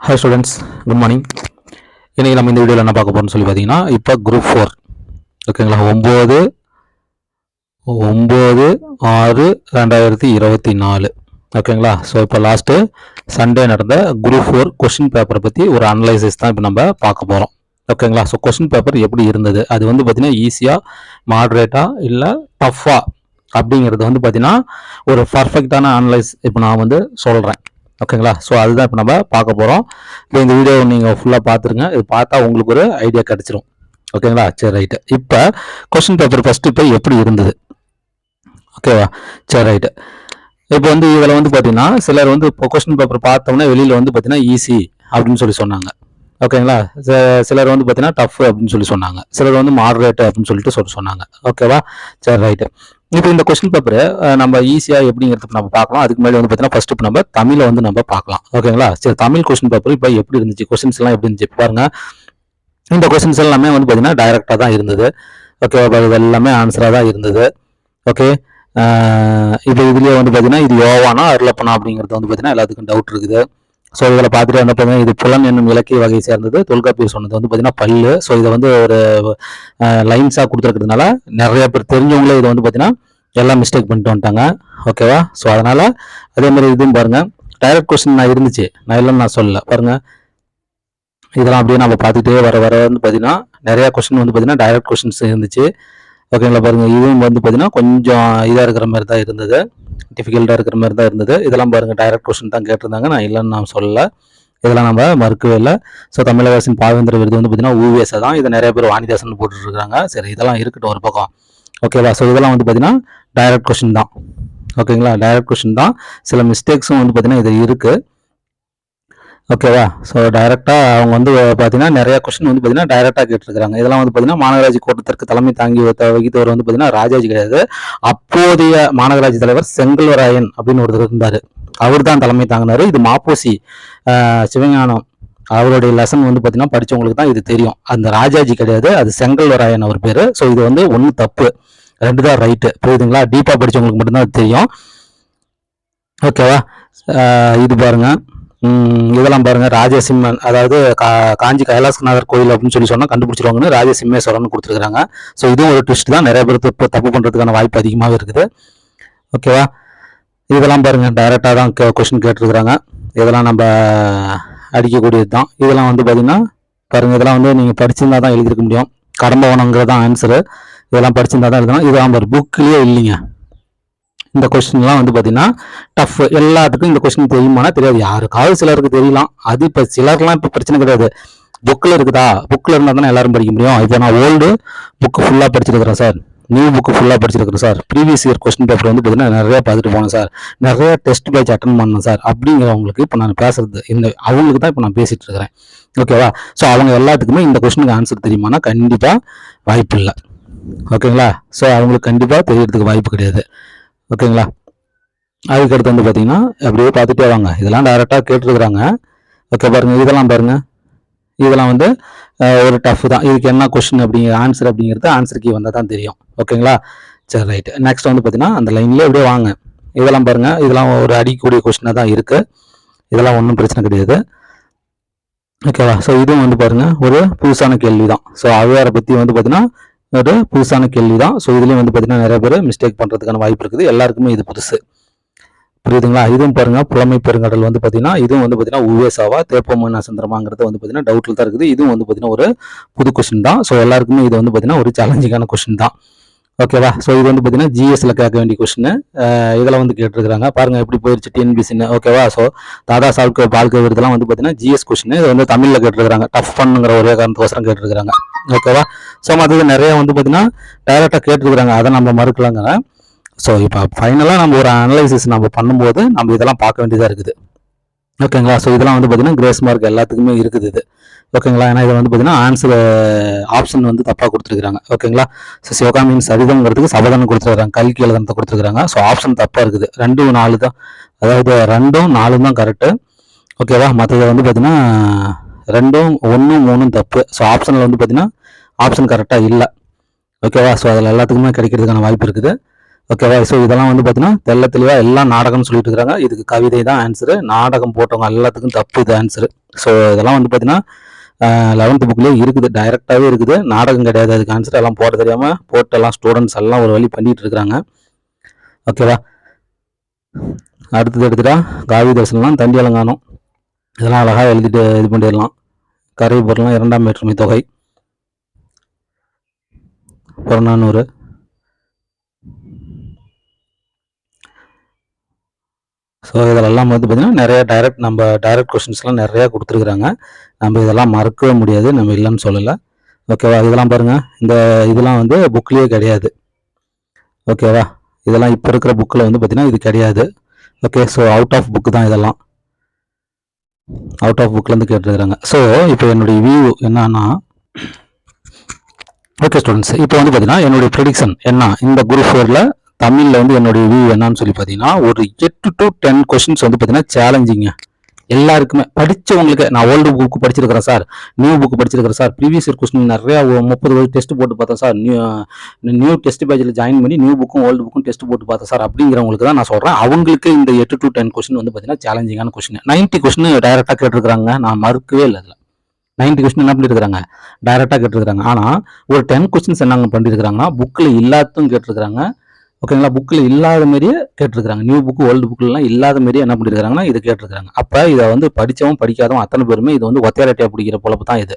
Hi students good morning இன்றைக்கி நம்ம இந்த வீடியோவில் என்ன பார்க்க போகிறோம்னு சொல்லி பார்த்தீங்கன்னா இப்போ குரூப் ஃபோர் ஓகேங்களா ஒம்பது ஒம்பது ஆறு ரெண்டாயிரத்தி இருபத்தி நாலு. ஓகேங்களா ஸோ இப்போ லாஸ்ட்டு சண்டே நடந்த குரூப் ஃபோர் கொஷின் பேப்பரை பற்றி ஒரு அனலைசிஸ் தான் இப்போ நம்ம பார்க்க போகிறோம் ஓகேங்களா ஸோ கொஷின் பேப்பர் எப்படி இருந்தது? அது வந்து பார்த்தீங்கன்னா ஈஸியாக மாட்ரேட்டாக இல்லை டஃப்பாக அப்படிங்கிறது வந்து பார்த்தீங்கன்னா ஒரு பர்ஃபெக்டான அனலைஸ் இப்போ நான் வந்து சொல்கிறேன் ஓகேங்களா? ஸோ அதுதான் இப்போ நம்ம பார்க்க போகிறோம் இப்போ இந்த வீடியோ நீங்கள் ஃபுல்லாக பார்த்துருங்க. இது பார்த்தா உங்களுக்கு ஒரு ஐடியா கிடச்சிரும். ஓகேங்களா? சரி ரைட்டு இப்போ கொஸ்டின் பேப்பர் ஃபஸ்ட்டு இப்போ எப்படி இருந்தது? ஓகேவா? சரி ரைட்டு இப்போ வந்து இதில் வந்து பார்த்தீங்கன்னா சிலர் வந்து இப்போ கொஸ்டின் பேப்பர் பார்த்தோம்னா வெளியில் வந்து பார்த்தீங்கன்னா ஈஸி அப்படின்னு சொல்லி சொன்னாங்க. ஓகேங்களா? சிலர் வந்து பார்த்தீங்கன்னா டஃப் அப்படின்னு சொல்லி சொன்னாங்க. சிலர் வந்து மாடரேட் அப்படின்னு சொல்லிட்டு சொல்லி சொன்னாங்க. ஓகேவா? சரி ரைட்டு இப்போ இந்த கொஸ்டின் பேப்பர் நம்ம ஈஸியாக எப்படிங்கிறது நம்ம பார்க்கலாம். அதுக்கு முன்னாடி வந்து பார்த்தீங்கன்னா ஃபர்ஸ்ட் இப்போ நம்ம தமிழை வந்து நம்ம பார்க்கலாம். ஓகேங்களா சரி தமிழ் கொஸ்டின் பேப்பர் இப்போ எப்படி இருந்துச்சு? கொஸ்டின்ஸ் எல்லாம் எப்படி இருந்துச்சு? பாருங்க. இந்த கொஸ்டின்ஸ் எல்லாமே வந்து பார்த்தீங்கன்னா டைரக்டாக தான் இருந்தது. ஓகே இது எல்லாமே ஆன்சராக தான் இருந்தது. ஓகே இப்போ இதுலேயே வந்து பார்த்தீங்கன்னா இது யோவானா அருளப்பனா அப்படிங்கிறது வந்து பார்த்தீங்கன்னா எல்லாத்துக்கும் டவுட் இருக்குது. ஸோ இதில் பார்த்துட்டு வந்து பார்த்தீங்கன்னா இது புலன் என்னும் இலக்கிய வகையை சேர்ந்தது. தொல்காப்பியர் சொன்னது வந்து பார்த்தீங்கன்னா பல்லு. ஸோ இதை வந்து ஒரு லைன்ஸாக கொடுத்துருக்கிறதுனால நிறைய பேர் தெரிஞ்சவங்களே இதை வந்து பார்த்தீங்கன்னா எல்லாம் மிஸ்டேக் பண்ணிட்டு வந்துட்டாங்க. ஓகேவா ஸோ அதனால் அதே மாதிரி இதுவும் பாருங்கள் டைரக்ட் கொஸ்டின் நான் இருந்துச்சு. நான் இல்லைன்னு நான் சொல்லல. பாருங்கள் இதெல்லாம் அப்படியே நம்ம பார்த்துட்டே வர வர வந்து பார்த்தீங்கன்னா நிறையா கொஸ்டின் வந்து பார்த்தீங்கன்னா டைரக்ட் கொஸ்டின்ஸ் இருந்துச்சு. ஓகேங்களா பாருங்கள் இதுவும் வந்து பார்த்தீங்கன்னா கொஞ்சம் இதாக இருக்கிற மாதிரி தான் இருந்தது. டிஃபிகல்ட்டாக இருக்கிற மாதிரி தான் இருந்தது. இதெல்லாம் பாருங்கள் டைரக்ட் கொஸ்டின் தான் கேட்டிருந்தாங்க. நான் இல்லைன்னு நான் சொல்லலை. இதெல்லாம் நம்ம மறுக்கவே இல்லை. ஸோ தமிழக அரசின் பாவேந்திர விருது வந்து பார்த்திங்கன்னா ஊவிஎஸ் தான். இதை நிறைய பேர் வாணிதாசன் போட்டுட்டு இருக்காங்க. சரி இதெல்லாம் இருக்கட்டும் ஒரு பக்கம். ஓகேவா ஸோ இதெல்லாம் வந்து பார்த்தீங்கன்னா டைரக்ட் கொஸ்டின் தான். ஓகேங்களா டைரக்ட் கொஸ்டின் தான். சில மிஸ்டேக்ஸும் வந்து பார்த்திங்கன்னா இது இருக்குது ஓகேவா ஸோ டைரெக்டாக அவங்க வந்து பார்த்தீங்கன்னா நிறைய கொஸ்டின் வந்து பார்த்தீங்கன்னா டைரெக்டாக கேட்டிருக்காங்க இதெல்லாம் வந்து பார்த்தீங்கன்னா மாநகராட்சி கூட்டத்திற்கு தலைமை தாங்கி வகித்தவர் வந்து பார்த்தீங்கன்னா ராஜாஜி கிடையாது. அப்போதைய மாநகராட்சி தலைவர் செங்கல்வராயன் அப்படின்னு ஒருத்தர் இருந்தார். அவர் தான் தலைமை தாங்கினாரு. இது மாப்போசி சிவஞானம் அவருடைய லெசன் வந்து பார்த்தீங்கன்னா படித்தவங்களுக்கு தான் இது தெரியும். அந்த ராஜாஜி கிடையாது. அது செங்கல்வராயன் அவர் பேர். ஸோ இது வந்து ஒன்று தப்பு. ரெண்டு தான் ரைட்டு புரியுதுங்களா? டீப்பாக படித்தவங்களுக்கு மட்டும்தான் தெரியும். ஓகேவா இது பாருங்கள் இதெல்லாம் பாருங்க ராஜசிம்மன் அதாவது கா- காஞ்சி கைலாசநாதர் கோயில் அப்படின்னு சொல்லி சொன்னால் கண்டுபிடிச்சிருவாங்கன்னு ராஜசிம்மேஸ்வரன் கொடுத்துருக்காங்க ஸோ இதுவும் ஒரு ட்விஸ்ட் தான். நிறைய பேர் தப்பு தப்பு பண்ணுறதுக்கான வாய்ப்பு அதிகமாக இருக்குது. ஓகேவா இதெல்லாம் பாருங்க டைரெக்டாக தான் கொஸ்டின் கேட்டிருக்கிறாங்க. இதெல்லாம் நம்ம அடிக்கக்கூடியது தான். இதெல்லாம் வந்து பார்த்தீங்கன்னா பாருங்கள் இதெல்லாம் வந்து நீங்கள் படிச்சிருந்தா தான் எழுதியிருக்க முடியும். கடம்பவனங்கிறதான் ஆன்சரு இதெல்லாம் படிச்சிருந்தா தான் எழுதணும். இதெல்லாம் பாரு புக்லேயே இல்லைங்க. இந்த கொஸ்டின்லாம் வந்து பார்த்தீங்கன்னா டஃப் எல்லாத்துக்கும் இந்த கொஸ்டின் தெரியுமானா தெரியாது. யாருக்காவது சிலருக்கு தெரியலாம். அது இப்போ சிலர்லாம் இப்போ பிரச்சனை கிடையாது. புக்கில் இருக்குதா? புக்கில் இருந்தால் தானே எல்லாரும் படிக்க முடியும். இப்போ நான் ஓல்டு புக்கு ஃபுல்லாக படிச்சிருக்கிறேன் சார் நியூ புக்கு ஃபுல்லாக படிச்சிருக்கிறேன் sir previous year question paper வந்து பார்த்தீங்கன்னா நிறைய பார்த்துட்டு போனேன் சார் நிறைய டெஸ்ட் பேட்ச் அட்டன் பண்ணேன் சார் அப்படிங்கிறவங்களுக்கு இப்போ நான் பேசுறது இந்த அவங்களுக்கு தான் இப்போ நான் பேசிட்டு இருக்கிறேன். ஓகேவா ஸோ அவங்க எல்லாத்துக்குமே இந்த கொஸ்டினுக்கு ஆன்சர் தெரியுமானா கண்டிப்பாக வாய்ப்பு இல்லை ஓகேங்களா ஸோ அவங்களுக்கு கண்டிப்பாக தெரியறதுக்கு வாய்ப்பு கிடையாது. ஓகேங்களா? அதுக்கடுத்து வந்து பார்த்தீங்கன்னா அப்படியே பார்த்துட்டே வாங்க. இதெல்லாம் டைரெக்டாக கேட்டுருக்குறாங்க. ஓகே பாருங்கள் இதெல்லாம் பாருங்கள் இதெல்லாம் வந்து ஒரு டஃப் தான். இதுக்கு என்ன கொஷின் அப்படிங்கிற ஆன்சர் அப்படிங்கிறது ஆன்சர் கீ வந்தால் தான் தெரியும். ஓகேங்களா? சரி ரைட் நெக்ஸ்ட் வந்து பார்த்தீங்கன்னா அந்த லைன்லேயே அப்படியே வாங்க. இதெல்லாம் பாருங்கள் இதெல்லாம் ஒரு அடிக்கக்கூடிய கொஷினாக தான் இருக்குது இதெல்லாம் ஒன்றும் பிரச்சனை கிடையாது. ஓகேவா ஸோ இதுவும் வந்து பாருங்கள் ஒரு புதுசான கேள்வி தான் ஸோ அவையாரை பற்றி வந்து பார்த்தீங்கன்னா ஒரு புதுசான கேள்வி தான் ஸோ இதுலேயும் வந்து பார்த்தீங்கன்னா நிறைய பேர் மிஸ்டேக் பண்ணுறதுக்கான வாய்ப்பு இருக்குது. எல்லாருக்குமே இது புதுசு. புரியுதுங்களா? இதுவும் பாருங்கள் புலமை பெருங்கடல் வந்து பார்த்தீங்கன்னா இதுவும் வந்து பார்த்தீங்கன்னா உவேசாவா தேப்பமன்னா சந்திரமாங்கிறது வந்து பார்த்தீங்கன்னா டவுட்டில் தான் இருக்குது. இதுவும் வந்து பார்த்தீங்கன்னா ஒரு புது கொஸ்டின் தான். ஸோ எல்லாருக்குமே இது வந்து பார்த்தீங்கன்னா ஒரு சேலஞ்சிங்கான கொஸ்டின் தான். ஓகேவா ஸோ இது வந்து பார்த்தீங்கன்னா ஜிஎஸ்ல கேட்க வேண்டிய கொஸ்டின் இதில் வந்து கேட்டிருக்காங்க பாருங்க எப்படி போயிருச்சு டிஎன்பிசின்னு ஓகேவா ஸோ தாதா சால்கோ பால்கோ இதெல்லாம் வந்து பார்த்தீங்கன்னா ஜிஎஸ் கொஸ்டின் இது வந்து தமிழில் கேட்டிருக்காங்க டஃப் பண்ணுங்கிற ஒரே காரணத்துக்கோசரம் கேட்டிருக்காங்க ஓகேவா ஸோ மற்றது நிறைய வந்து பார்த்தீங்கன்னா டைரெக்டாக கேட்டிருக்காங்க அதை நம்ம மறுக்கலாங்க. ஸோ இப்போ ஃபைனலாக நம்ம ஒரு அனலைசிஸ் நம்ம பண்ணும்போது நம்ம இதெல்லாம் பார்க்க வேண்டியதாக இருக்குது. ஓகேங்களா? ஸோ இதெல்லாம் வந்து பார்த்தீங்கன்னா கிரேஸ் மார்க் எல்லாத்துக்குமே இருக்குது இது. ஓகேங்களா? ஏன்னா இதில் வந்து பார்த்தீங்கன்னா ஆன்சர் ஆப்ஷன் uh, வந்து தப்பாக கொடுத்துருக்காங்க ஓகேங்களா? ஸோ சிவகாமியின் சரிதம்ங்கிறதுக்கு சபதம் கொடுத்துருக்காங்க கல்கி எழுதனத்தை கொடுத்துருக்காங்க ஸோ ஆப்ஷன் தப்பாக இருக்குது. ரெண்டும் நாலு தான். அதாவது ரெண்டும் நாலும் தான் கரெக்டு ஓகேவா? மற்றது வந்து பார்த்தீங்கன்னா ரெண்டும் ஒன்றும் மூணும் தப்பு. ஸோ ஆப்ஷனில் வந்து பார்த்தீங்கன்னா ஆப்ஷன் கரெக்டாக இல்லை. ஓகேவா? ஸோ அதில் எல்லாத்துக்குமே கிடைக்கிறதுக்கான வாய்ப்பு இருக்குது. ஓகேவா ஸோ இதெல்லாம் வந்து பார்த்தீங்கன்னா தெல்ல தெளிவாக எல்லாம் நாடகம்னு சொல்லிட்டு இருக்காங்க. இதுக்கு கவிதை தான் ஆன்சரு நாடகம் போட்டவங்க எல்லாத்துக்கும் தப்பு இது ஆன்சரு ஸோ இதெல்லாம் வந்து பார்த்தீங்கன்னா லெவன்த்து புக்லேயே இருக்குது. டைரெக்டாகவே இருக்குது. நாடகம் கிடையாது. அதுக்கு ஆன்சர் எல்லாம் போட தெரியாமல் போட்டு எல்லாம் ஸ்டூடெண்ட்ஸ் எல்லாம் ஒரு வழி பண்ணிட்டு இருக்கிறாங்க ஓகேவா அடுத்தது எடுத்துட்டா காவி தரிசனம்லாம் தண்டி அலங்கானம் இதெல்லாம் அழகாக எழுதிட்டு இது பண்ணிடலாம். கரை பொருள்லாம் இரண்டாம் வேற்றுமை தொகை. புறநானூறு ஸோ இதெல்லாம் வந்து பார்த்திங்கன்னா நிறைய டைரக்ட் நம்ம டைரக்ட் கொஷின்ஸ்லாம் நிறையா கொடுத்துருக்குறாங்க. நம்ம இதெல்லாம் மறக்கவே முடியாது நம்ம இல்லைன்னு சொல்லலை. ஓகேவா இதெல்லாம் பாருங்கள் இந்த இதெல்லாம் வந்து புக்லேயே கிடையாது. ஓகேவா இதெல்லாம் இப்போ இருக்கிற புக்கில் வந்து பார்த்திங்கன்னா இது கிடையாது. Okay so out of book தான் இதெல்லாம். அவுட் ஆஃப் புக்லேருந்து கேட்டுருக்குறாங்க. ஸோ இப்போ என்னுடைய வியூ என்னன்னா ஓகே ஸ்டூடெண்ட்ஸ் இப்போ வந்து பார்த்தீங்கன்னா என்னுடைய ப்ரெடிக்ஷன் என்ன? இந்த குரூப் ஃபோரில் தமிழில் வந்து என்னுடைய வியூ என்னன்னு சொல்லி பார்த்தீங்கன்னா ஒரு எட்டு டு டென் கொஷின்ஸ் வந்து பார்த்தீங்கன்னா சேலஞ்சிங்க எல்லாருக்குமே. படித்தவங்களுக்கு நான் ஓல்டு புக்கு படிச்சிருக்கிறேன் சார். நியூ புக்கு படிச்சிருக்கிறேன் சார். ப்ரீவியஸ் இயர் கொஸ்டின் நிறையா முப்பது வருஷம் டெஸ்ட் போட்டு பார்த்தேன் சார். நியூ நியூ டெஸ்ட் பேஜில் ஜாயின் பண்ணி நியூ புக்கும் ஓல்டு புக்கும் டெஸ்ட் போட்டு பார்த்தேன் சார். அப்படிங்கிறவங்களுக்கு தான் நான் சொல்கிறேன் அவங்களுக்கு இந்த எட்டு டு டென் கொஸ்டின் வந்து பார்த்தீங்கன்னா சேலஞ்சிங்கான கொஸ்டின் நைன்ட்டி கொஸ்டின் டைரெக்டாக கேட்டிருக்காங்க நான் மறுக்கவே இல்லை அதில். நைன்ட்டி கொஸ்டின் என்ன பண்ணியிருக்காங்க டைரெக்டாக கேட்டிருக்காங்க ஆனால் ஒரு டென் கொஸ்டின்ஸ் என்னங்க பண்ணியிருக்கிறாங்கன்னா புக்கில் இல்லாததும் கேட்டிருக்கிறாங்க. ஓகேங்களா புக்கில் இல்லாத மாதிரியே கேட்டிருக்காங்க நியூ புக்கு ஓல்டு புக்கில்லாம் இல்லாத மாதிரியே என்ன பண்ணியிருக்காங்கன்னா இது கேட்டிருக்காங்க அப்போ இதை வந்து படித்தவன் படிக்காதவன் அத்தனை பேருமே இது வந்து ஒத்தையாரட்டியாக பிடிக்கிற பொழப்பு தான் இது.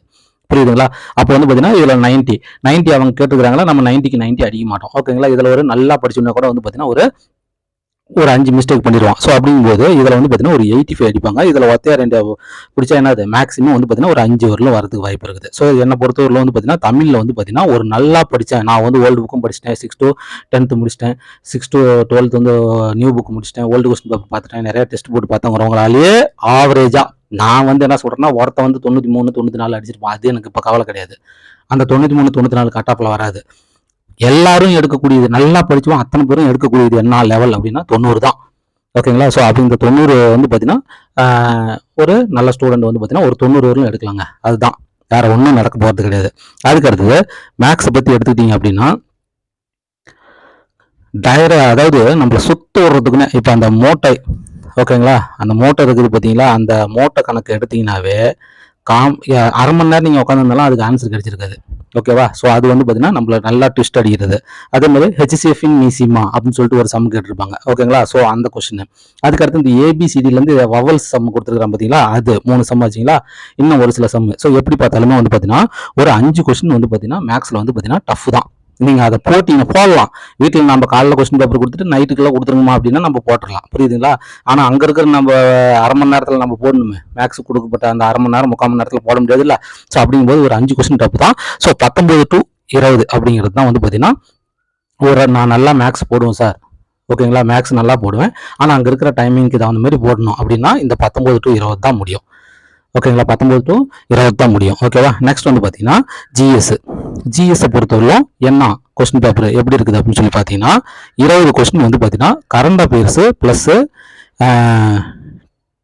புரியுதுங்களா? அப்போ வந்து பார்த்தீங்கன்னா இதில் நைன்ட்டி நைன்ட்டி அவங்க கேட்டுக்கிறாங்களா நம்ம நைன்ட்டிக்கு நைன்ட்டி அடிக்க மாட்டோம். ஓகேங்களா இதில் ஒரு நல்லா படிச்சோன்னா கூட வந்து பார்த்தீங்கன்னா ஒரு ஒரு அஞ்சு மிஸ்டேக் பண்ணிடுவான். ஸோ அப்படிங்கும்போது இதில் வந்து பார்த்தீங்கன்னா ஒரு எயிட்டி ஃபைவ் அடிப்பாங்க. இதில் ஒத்தையா ரெண்டு பிடிச்சா என்னது? மேக்ஸிமம் வந்து பார்த்தீங்கன்னா ஒரு அஞ்சு வரலும் வரதுக்கு வாய்ப்பு இருக்குது. ஸோ என்னை பொறுத்தவரையில் வந்து பார்த்தீங்கன்னா தமிழில் வந்து பார்த்தீங்கன்னா ஒரு நல்லா படித்தேன் நான் வந்து ஓல்டு புக்கும் படிச்சிட்டேன். சிக்ஸ் டூ டென்த்து முடிச்சிட்டேன். சிக்ஸ் டூ டுவெல்த் வந்து நியூ புக் முடிச்சிட்டேன். ஓல்டு கொஸ்டின் பேப்பர் பார்த்துட்டேன். நிறைய டெஸ்ட் போட்டு பார்த்தவங்கிறவங்களாலேயே ஆவரேஜாக நான் வந்து என்ன சொல்கிறேன்னா ஒருத்த வந்து தொண்ணூற்றி மூணு தொண்ணூற்றி நாலு அடிச்சிருப்பான். அது எனக்கு இப்போ கவலை கிடையாது. அந்த தொண்ணூற்றி மூணு தொண்ணூற்றி நாலு கட்டாப்பில் வராது. எல்லாரும் எடுக்கக்கூடியது நல்லா படிச்சுவோம் அத்தனை பேரும் எடுக்கக்கூடியது என்ன லெவல் அப்படின்னா தொண்ணூறு தான். ஓகேங்களா ஸோ அப்படி இந்த தொண்ணூறு வந்து பார்த்தீங்கன்னா ஒரு நல்ல ஸ்டூடெண்ட் வந்து பார்த்தீங்கன்னா ஒரு தொண்ணூறு வரலும் எடுக்கலாங்க. அதுதான். வேற ஒன்றும் நடக்க போகிறது கிடையாது. அதுக்கு அடுத்தது மேக்ஸை பற்றி எடுத்துக்கிட்டீங்க அப்படின்னா டயர அதாவது நம்மளை சுத்த விடுறதுக்குன்னு இப்போ அந்த மோட்டை ஓகேங்களா அந்த மோட்டை இருக்குது பார்த்தீங்களா அந்த மோட்டை கணக்கு எடுத்தீங்கன்னாவே காம் அரை மணி நேரம் நீங்கள் உட்காந்துருந்தாலும் அதுக்கு ஆன்சர் கிடைச்சிருக்காது. ஓகேவா ஸோ அது வந்து பார்த்தீங்கன்னா நம்மள நல்லா ட்விஸ்ட் அடிக்கிறது. அதே மாதிரி ஹெச்சிசிஎஃபின் மீசிமா அப்படின்னு சொல்லிட்டு ஒரு சம் கேட்டிருப்பாங்க. ஓகேங்களா ஸோ அந்த கொஸ்டின் அதுக்கடுத்து இந்த ஏபிசிடிலேருந்து வவல்ஸ் சம் கொடுத்துருக்காங்க பார்த்தீங்களா அது மூணு சம் வச்சிங்களா இன்னும் ஒரு சில சம் ஸோ எப்படி பார்த்தாலுமே வந்து பார்த்தீங்கன்னா ஒரு அஞ்சு கொஸ்டின் வந்து பார்த்தீங்கன்னா மேக்ஸில் வந்து பார்த்தீங்கன்னா டஃப் தான். நீங்கள் அதை போட்டீங்க போடலாம். வீட்டில் நம்ம காலைல கொஸ்டின் பேப்பர் கொடுத்துட்டு நைட்டுக்குள்ள கொடுத்துருங்கம்மா அப்படின்னா நம்ம போட்டுடலாம். புரியுதுங்களா? ஆனால் அங்கே இருக்கிற நம்ம அரை மணி நேரத்தில் நம்ம போடணுமே. மேக்ஸ் கொடுக்கப்பட்ட அந்த அரை மணி நேரம் முக்கால் மணி நேரத்தில் போட முடியாதுல்ல ஸோ அப்படிங்கும்போது ஒரு அஞ்சு கொஸ்டின் டப்பு தான். ஸோ பத்தொம்பது டு இருபது அப்படிங்கிறது தான் வந்து பார்த்தீங்கன்னா ஒரு நான் நல்லா மேக்ஸ் போடுவேன் சார் ஓகேங்களா மேக்ஸ் நல்லா போடுவேன். ஆனால் அங்கே இருக்கிற டைமிங்க்கு தகுந்த மாதிரி போடணும் அப்படின்னா இந்த பத்தொம்போது டு இருபது தான் முடியும். ஓகேங்களா பத்தொம்பது டு இருபது தான் முடியும். ஓகேவா நெக்ஸ்ட் வந்து பார்த்தீங்கன்னா ஜிஎஸ் ஜிஎஸ்ஸை பொறுத்தவரையும் என்ன கொஸ்டின் பேப்பர் எப்படி இருக்குது அப்படின்னு சொல்லி பார்த்தீங்கன்னா இருபது கொஸ்டின் வந்து பார்த்தீங்கன்னா கரண்ட் அஃபேர்ஸு ப்ளஸ்ஸு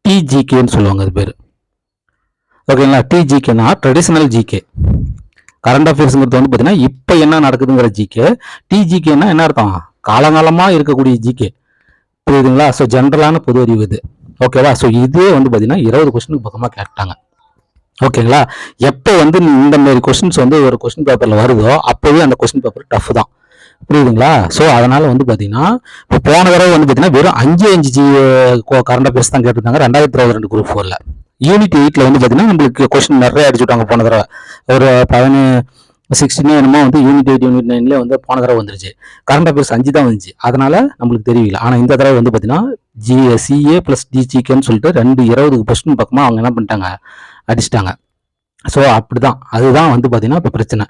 டிஜிகேன்னு சொல்லுவாங்க அது பேர். ஓகேங்களா டிஜிகேனா ட்ரெடிஷ்னல் ஜிகே கரண்ட் அஃபேர்ஸுங்கிறது வந்து பார்த்தீங்கன்னா இப்போ என்ன நடக்குதுங்கிற ஜிகே டிஜிகேனா என்ன அர்த்தம்? காலங்காலமாக இருக்கக்கூடிய ஜிகே புரியுதுங்களா? ஸோ ஜென்ரலான பொது அறிவு இது. ஓகேவா ஸோ இதே வந்து பார்த்தீங்கன்னா இருபது கொஸ்டினுக்கு பக்கமாக கேட்டாங்க. ஓகேங்களா எப்போ வந்து இந்த மாதிரி கொஸ்டின்ஸ் வந்து ஒரு கொஸ்டின் பேப்பரில் வருதோ அப்போவே அந்த கொஸ்டின் பேப்பர் டஃப் தான். புரியுதுங்களா? ஸோ அதனால் வந்து பார்த்தீங்கன்னா இப்போ போன தடவை வந்து பார்த்தீங்கன்னா வெறும் அஞ்சு அஞ்சு ஜி கரண்ட் அஃபேர்ஸ் தான் கேட்டிருந்தாங்க. ரெண்டாயிரத்தி இருபது ரெண்டு குரூப் ஃபோரில் யூனிட் எயிட்டில் வந்து பார்த்தீங்கன்னா நம்மளுக்கு கொஸ்டின் நிறைய அடிச்சு விட்டாங்க போன தடவை. ஒரு பதினேழு சிக்ஸ்டினே என்னமோ வந்து யூனிட் எயிட் யூனிட் நைன்லேயே வந்து போன தடவை வந்துருச்சு. கரண்ட் அஃபேர்ஸ் அஞ்சு தான் வந்துச்சு. அதனால நம்மளுக்கு தெரியல ஆனால் இந்த தடவை வந்து பார்த்தீங்கன்னா ஜி சிஏ ப்ளஸ் டிஜிகேன்னு சொல்லிட்டு ரெண்டு இருபது கொஸ்டின் பக்கமாக அவங்க என்ன பண்ணிட்டாங்க? அடிச்சிட்டாங்க. ஸோ அப்படிதான். அதுதான் வந்து பார்த்தீங்கன்னா இப்போ பிரச்சனை.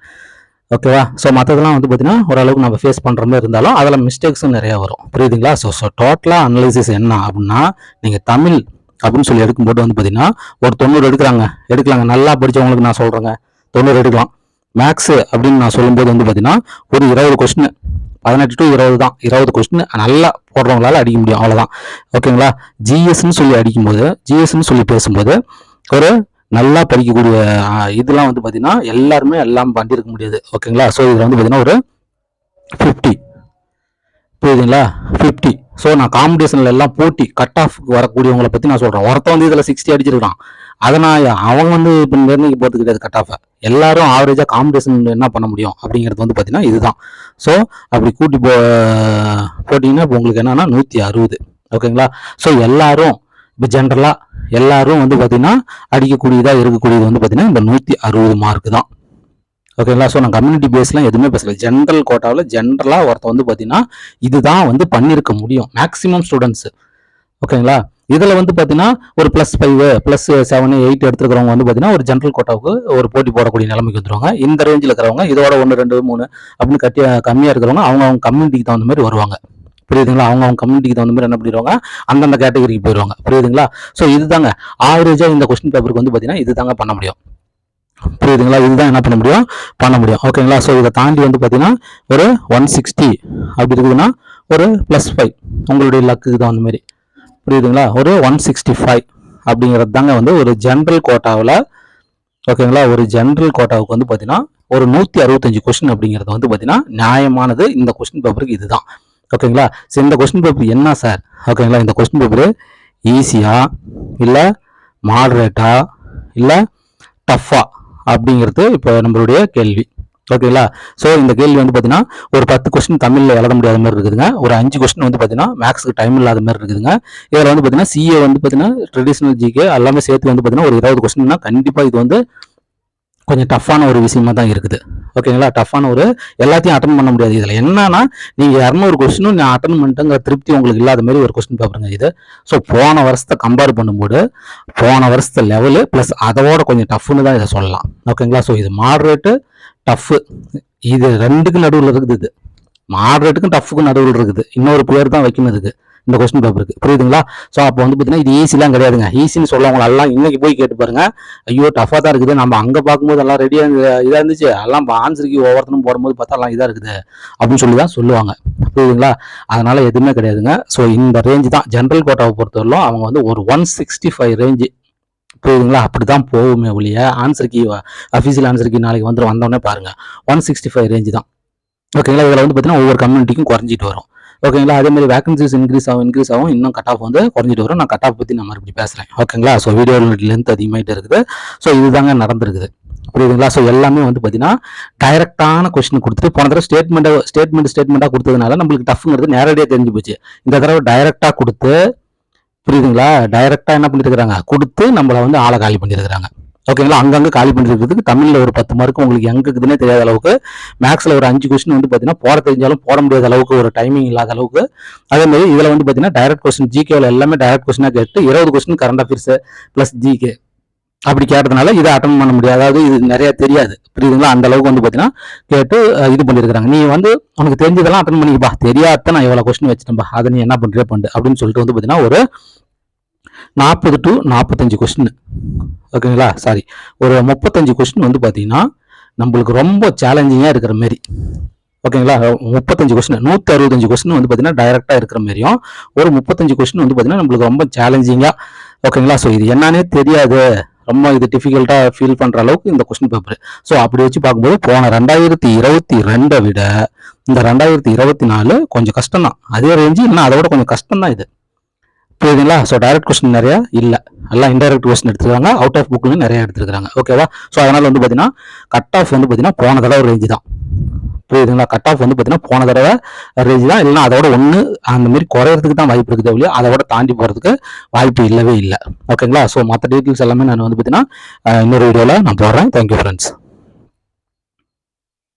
ஓகேவா ஸோ மற்றதெல்லாம் வந்து பார்த்தீங்கன்னா ஓரளவுக்கு நம்ம ஃபேஸ் பண்ணுற மாதிரி இருந்தாலும் அதில் மிஸ்டேக்ஸும் நிறையா வரும். புரியுதுங்களா? ஸோ ஸோ டோட்டலாக அனலைசிஸ் என்ன அப்படின்னா நீங்கள் தமிழ் அப்படின்னு சொல்லி எடுக்கும்போது வந்து பார்த்தீங்கன்னா ஒரு தொண்ணூறு எடுக்கிறாங்க. எடுக்கலாங்க. நல்லா படித்தவங்களுக்கு நான் சொல்கிறேங்க தொண்ணூறு எடுக்கலாம். மேக்ஸு அப்படின்னு நான் சொல்லும்போது வந்து பார்த்தீங்கன்னா ஒரு இருபது கொஸ்டின் பதினெட்டு டு இருபது தான். இருபது கொஸ்டின் நல்லா போடுறவங்களால அடிக்க முடியும் அவ்வளோதான் ஓகேங்களா ஜிஎஸ்ன்னு சொல்லி அடிக்கும்போது ஜிஎஸ்ன்னு சொல்லி பேசும்போது ஒரு நல்லா படிக்கக்கூடிய இதெல்லாம் வந்து பார்த்தீங்கன்னா எல்லாருமே எல்லாம் பண்ணியிருக்க முடியாது. ஓகேங்களா ஸோ இதில் வந்து பார்த்தீங்கன்னா ஒரு ஃபிஃப்டி புரியுதுங்களா? ஃபிஃப்டி ஸோ நான் காம்படிஷனில் எல்லாம் போட்டி கட் ஆஃப் வரக்கூடியவங்களை பற்றி நான் சொல்கிறேன் ஒருத்தன் வந்து இதில் சிக்ஸ்டி அடிச்சிருக்கான். அதை நான் அவங்க வந்து இப்போ நிர்ணயிக்க போகிறது கிடையாது கட் ஆஃபை எல்லாரும் ஆவரேஜாக காம்படிஷன் என்ன பண்ண முடியும் அப்படிங்கிறது வந்து பார்த்தீங்கன்னா இதுதான். ஸோ அப்படி கூட்டி போ போட்டிங்கன்னா இப்போ உங்களுக்கு என்னென்னா நூற்றி அறுபது. ஓகேங்களா? ஸோ எல்லாரும் இப்போ ஜென்ரலாக எல்லாரும் வந்து பார்த்தீங்கன்னா அடிக்கக்கூடியதாக இருக்கக்கூடியது வந்து பார்த்தீங்கன்னா இந்த நூற்றி அறுபது மார்க் தான். ஓகேங்களா? ஸோ நான் கம்யூனிட்டி பேஸ்லாம் எதுவுமே பேசல. ஜென்ரல் கோட்டாவில் ஜென்ரலாக ஒருத்தர் வந்து பார்த்தீங்கன்னா இதுதான் வந்து பண்ணியிருக்க முடியும். மேக்ஸிமம் ஸ்டூடெண்ட்ஸ் ஓகேங்களா? இதில் வந்து பார்த்தீங்கன்னா ஒரு plus five plus seven eight எடுத்துருக்கிறவங்க வந்து பார்த்தீங்கன்னா ஒரு ஜென்ரல் கோட்டாவுக்கு ஒரு போட்டி போடக்கூடிய நிலைமைக்கு வந்துருவாங்க. இந்த ரேஞ்சில் இருக்கிறவங்க இதோட ஒன்று ரெண்டு மூணு அப்படின்னு கட்டி கம்மியாக இருக்கிறவங்க அவங்க அவங்க கம்யூனிட்டிக்கு தகுந்த மாதிரி வருவாங்க. புரியுதுங்களா? அவங்க அவங்க கம்யூனிட்டிக்கு தகுந்த மாதிரி என்ன பண்ணிடுவாங்க? அந்தந்த கேட்டகரிக்கு போயிடுவாங்க. புரியுதுங்களா? ஸோ இதுதாங்க. ஆவரேஜாக இந்த கொஸ்டின் பேப்பருக்கு வந்து பார்த்தீங்கன்னா இதுதாங்க பண்ண முடியும். புரியுதுங்களா? இதுதான் என்ன பண்ண முடியும்? பண்ண முடியும். ஓகேங்களா? ஸோ இதை தாண்டி வந்து பார்த்தீங்கன்னா ஒரு ஒன் சிக்ஸ்டி அப்படி இருக்குதுன்னா ஒரு ப்ளஸ் ஃபைவ் உங்களுடைய லக்குக்கு தகுந்த மாதிரி. புரியுதுங்களா? ஒரு ஒன் சிக்ஸ்டி ஃபைவ் அப்படிங்கிறது தாங்க வந்து ஒரு ஜென்ரல் கோட்டாவில் ஓகேங்களா ஒரு ஜென்ரல் கோட்டாவுக்கு வந்து பார்த்தீங்கன்னா ஒரு நூற்றி அறுபத்தஞ்சு கொஸ்டின் அப்படிங்கிறது வந்து பார்த்தீங்கன்னா நியாயமானது இந்த கொஸ்டின் பேப்பருக்கு இதுதான். ஓகேங்களா சரி இந்த கொஸ்டின் பேப்பர் என்ன சார் ஓகேங்களா இந்த கொஸ்டின் பேப்பர் ஈஸியா இல்லை மாடரேட்டா இல்லை டஃப்பா அப்படிங்கிறது இப்போ நம்மளுடைய கேள்வி. ஓகேங்களா ஸோ இந்த கேள்வி வந்து பார்த்தீங்கன்னா ஒரு பத்து கொஸ்டின் தமிழில் எழுத முடியாத மாதிரி இருக்குதுங்க. ஒரு அஞ்சு கொஸ்டின் வந்து பார்த்தீங்கன்னா மேக்ஸுக்கு டைம் இல்லாத மாதிரி இருக்குதுங்க. இதில் வந்து பார்த்தீங்கன்னா சிஏ வந்து பார்த்தீங்கன்னா ட்ரெடிஷ்னல் ஜிகே எல்லாமே சேர்த்து வந்து பார்த்தீங்கன்னா ஒரு இருபது கொஸ்டின்னா கண்டிப்பாக இது வந்து கொஞ்சம் டஃப்பான ஒரு விஷயமா தான் இருக்குது. ஓகேங்களா டஃப்பான ஒரு எல்லாத்தையும் அட்டன் பண்ண முடியாது இதில். என்னன்னா நீங்கள் இரநூறு கொஸ்டினும் நான் அட்டன் பண்ணிட்டேங்கிற திருப்தி உங்களுக்கு இல்லாத மாதிரி ஒரு கொஸ்டின் பேப்பருங்க இது. ஸோ போன வருஷத்தை கம்பேர் பண்ணும்போது போன வருஷத்து லெவலு ப்ளஸ் அதோட கொஞ்சம் டஃப்னு தான் இதை சொல்லலாம். ஓகேங்களா ஸோ இது மாடரேட்டு டஃப்பு இது ரெண்டுக்கும் நடுவில் இருக்குது இது. மாடரேட்டுக்கும் டஃப்புக்கும் நடுவில் இருக்குது. இன்னொரு பேர் தான் வைக்கணும் இதுக்கு. இந்த கொஸ்டின் பேப்பருக்கு புரியுதுங்களா? ஸோ அப்போ வந்து பார்த்தீங்கன்னா இது ஈஸிலாம் கிடையாதுங்க. ஈஸின்னு சொல்லவங்க எல்லாம் இன்னைக்கு போய் கேட்டு பாருங்க. ஐயோ டஃபாக தான் இருக்குது. நம்ம அங்கே பார்க்கும்போது எல்லாம் ரெடியாக இதாக இருந்துச்சு. எல்லாம் ஆன்சருக்கு ஒவ்வொருத்தரும் போடும்போது பார்த்தா எல்லாம் இதாக இருக்குது. அப்படின்னு சொல்லி தான் சொல்லுவாங்க. புரியுதுங்களா? அதனால எதுவுமே கிடையாதுங்க. ஸோ இந்த ரேஞ்சு தான். ஜென்ரல் கோட்டாவை பொறுத்தவரையிலும் அவங்க வந்து ஒரு ஒன் சிக்ஸ்டி ஃபைவ் ரேஞ்சு புரியுதுங்களா? அப்படி தான் போகுமே ஒழிய answer key official answer key நாளைக்கு வந்து வந்தோடனே பாருங்க. ஒன் சிக்ஸ்டி ஃபைவ் ரேஞ்சு தான். ஓகேங்களா இதில் வந்து பார்த்தீங்கன்னா ஒவ்வொரு கம்யூனிட்டிக்கும் குறைஞ்சிட்டு வரும். ஓகேங்களா அதே மாதிரி வேகன்சிஸ் இன்க்ரீஸ் ஆகும் இன்க்ரீஸ் ஆகும் இன்னும் கட் ஆஃப் வந்து குறைஞ்சிட்டு வரும். நான் கட் ஆஃப் பற்றி நான் மறுபடியும் பேசுகிறேன் ஓகேங்களா ஸோ வீடியோ லென்த் அதிகமாகிட்டு இருக்குது. ஸோ இதுதாங்க நடந்திருக்குது. புரியுதுங்களா? ஸோ எல்லாமே வந்து பார்த்தீங்கன்னா டைரக்டான கொஸ்டின் கொடுத்துட்டு போன தடவை ஸ்டேட்மெண்ட்டை ஸ்டேட்மெண்ட் ஸ்டேட்மெண்ட்டாக கொடுத்ததுனால நம்மளுக்கு டஃப்ங்கிறது நேரடியாக தெரிஞ்சு போச்சு. இந்த தடவை டைரெக்டாக கொடுத்து புரியுதுங்களா? டைரெக்டாக என்ன பண்ணியிருக்கிறாங்க கொடுத்து நம்மளை வந்து ஆளை காலி பண்ணியிருக்கிறாங்க ஓகேங்களா? அங்கங்கே காலி பண்ணிருக்கிறதுக்கு தமிழில் ஒரு பத்து மார்க் உங்களுக்கு எங்கே இருக்குதுன்னே தெரியாத அளவுக்கு மேக்ஸில் ஒரு அஞ்சு கொஸ்டின் வந்து பார்த்தீங்கன்னா போட தெரிஞ்சாலும் போட முடியாத அளவுக்கு ஒரு டைமிங் இல்லாத அளவுக்கு. அதே மாதிரி இதில் வந்து பார்த்தீங்கன்னா டைரக்ட் கொஸ்டின் ஜிகேவில் எல்லாமே டைரக்ட் கொஸ்டினாக கேட்டு இருபது question current affairs plus GK அப்படி கேட்டதுனால இதை அட்டன் பண்ண முடியாது. அதாவது இது நிறைய தெரியாது. புரியுதுங்களா? அந்த அளவுக்கு வந்து பார்த்தீங்கன்னா கேட்டு இது பண்ணியிருக்கிறாங்க நீ வந்து உனக்கு தெரிஞ்சதெல்லாம் அட்டன் பண்ணிக்கப்பா. தெரியாத நான் எவ்வளோ கொஸ்டின் வச்சுட்டேன்பா. அதை நீ என்ன பண்ணுறே பண்ணு. அப்படின்னு சொல்லிட்டு வந்து பார்த்தீங்கன்னா ஒரு நாற்பது டு நாற்பத்தஞ்சு கொஸ்டின் ஓகேங்களா சாரி ஒரு முப்பத்தஞ்சு கொஸ்டின் வந்து பார்த்தீங்கன்னா நம்மளுக்கு ரொம்ப சேலஞ்சிங்காக இருக்கிற மாரி. ஓகேங்களா முப்பத்தஞ்சு கொஸ்டின் நூற்றி அறுபத்தஞ்சு கொஸ்டின் வந்து பார்த்தீங்கன்னா டைரெக்டாக இருக்கிற மாதிரியும் ஒரு முப்பத்தஞ்சு கொஸ்டின் வந்து பார்த்தீங்கன்னா நம்மளுக்கு ரொம்ப சேலஞ்சிங்காக ஓகேங்களா ஸோ இது என்னன்னே தெரியாது. ரொம்ப இது டிஃபிகல்ட்டாக ஃபீல் பண்ணுற அளவுக்கு இந்த கொஸ்டின் பேப்பர் ஸோ அப்படி வச்சு பார்க்கும்போது போன ரெண்டாயிரத்தி இருபத்தி ரெண்டை விட இந்த ரெண்டாயிரத்தி இருபத்தி நாலு கொஞ்சம் கஷ்டம் தான் அதே ரேஞ்சு இன்னும் அதை விட கொஞ்சம் கஷ்டம் தான் இது. புரியுதுங்களா? ஸோ டைரக்ட் கொஸ்டின் நிறையா இல்லை. எல்லாம் இன்டைரக்ட் கொஸ்டின் எடுத்துருக்காங்க. அவுட் ஆஃப் புக்லையும் நிறைய எடுத்துருக்காங்க ஓகேவா ஸோ அதனால் வந்து பார்த்தீங்கன்னா கட் ஆஃப் வந்து பார்த்தீங்கன்னா போன தடவை ரேஞ்சு தான். புரியுதுங்களா? கட் ஆஃப் வந்து பார்த்தீங்கன்னா போன தடவை ரேஞ்சு தான். இல்லைன்னா அதோட ஒன்று அந்த மாதிரி குறையிறதுக்கு தான் வாய்ப்பு இருக்குது ஒழிய அதை விட தாண்டி போகிறதுக்கு வாய்ப்பு இல்லவே இல்லை. ஓகேங்களா ஸோ மற்ற டீட்டெயில்ஸ் எல்லாமே நான் வந்து பார்த்தீங்கன்னா இன்னொரு வீடியோவில் நான் போடுறேன். Thank you friends